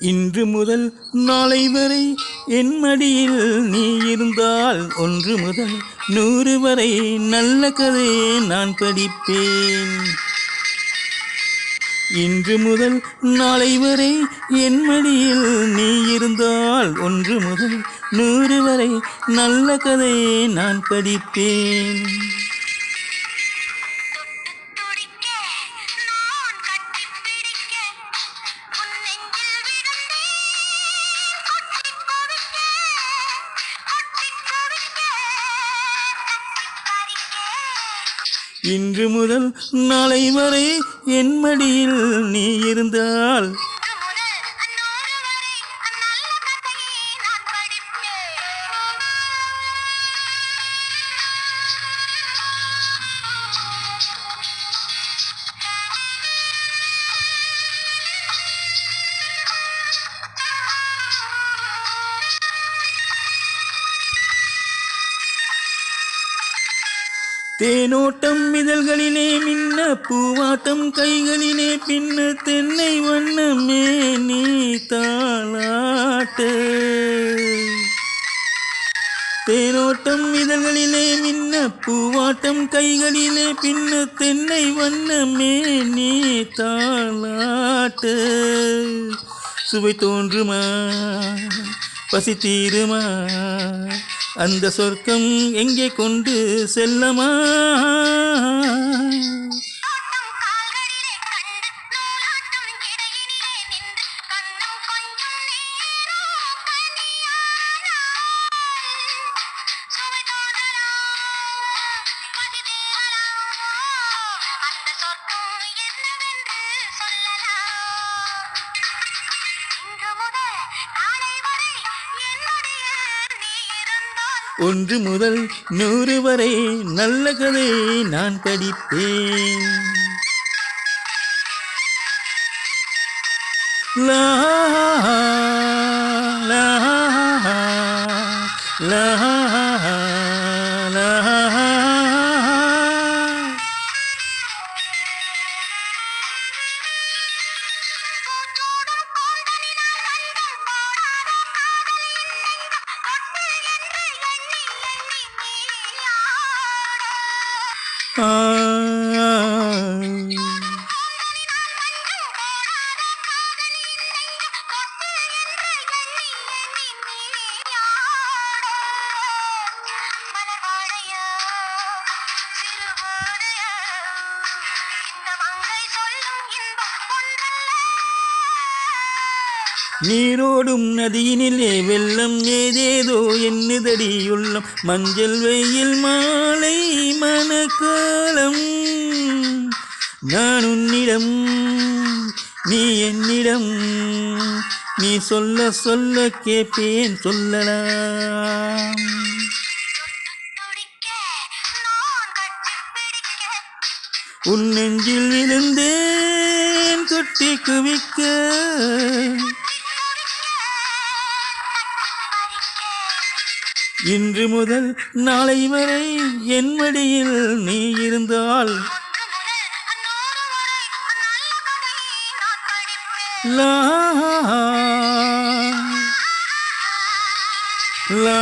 இன்று முதல் நாளை வரை என் மடியில் நீ இருந்தால் ஒன்று முதல் நூறு வரை நல்ல கதையை நான் படிப்பேன். இன்று முதல் நாளை வரை என் மடியில் நீ இருந்தால் ஒன்று முதல் நூறு வரை நல்ல கதையை நான் படிப்பேன். இன்று முதல் நாளை வரை என் மடியில் நீ இருந்தால் தேனோட்டம் இதழ்களிலே மின்ன பூவாட்டம் கைகளிலே பின்ன தென்னை வண்ணமே நீ தாளாட்டு. தேனோட்டம் இதழ்களிலே மின்ன பூவாட்டம் கைகளிலே பின்ன தென்னை வண்ணமே நீ தாளாட்டு. சுவை தோன்றுமா? பசி தீருமா அந்த சொர்க்கம் எங்கே கொண்டு செல்லமா? ஆட்டம் ஒன்று முதல் நூறு வரை நல்ல கதை நான் படிப்பேன். லா லா லா லா. நீரோடும் நதியினிலே வெள்ளம் ஏதேதோ என்னுதடியுள்ளம். மஞ்சள் வெயில் மாலை காலம் நான் உன்னிடம் நீ என்னிடம் நீ சொல்ல சொல்ல கேட்பேன் சொல்லலாம். உன் நெஞ்சில் விழுந்தேன் கொட்டி குவிக்க இன்று முதல் நாளை வரை என் மடியில் நீ இருந்தால் லா லா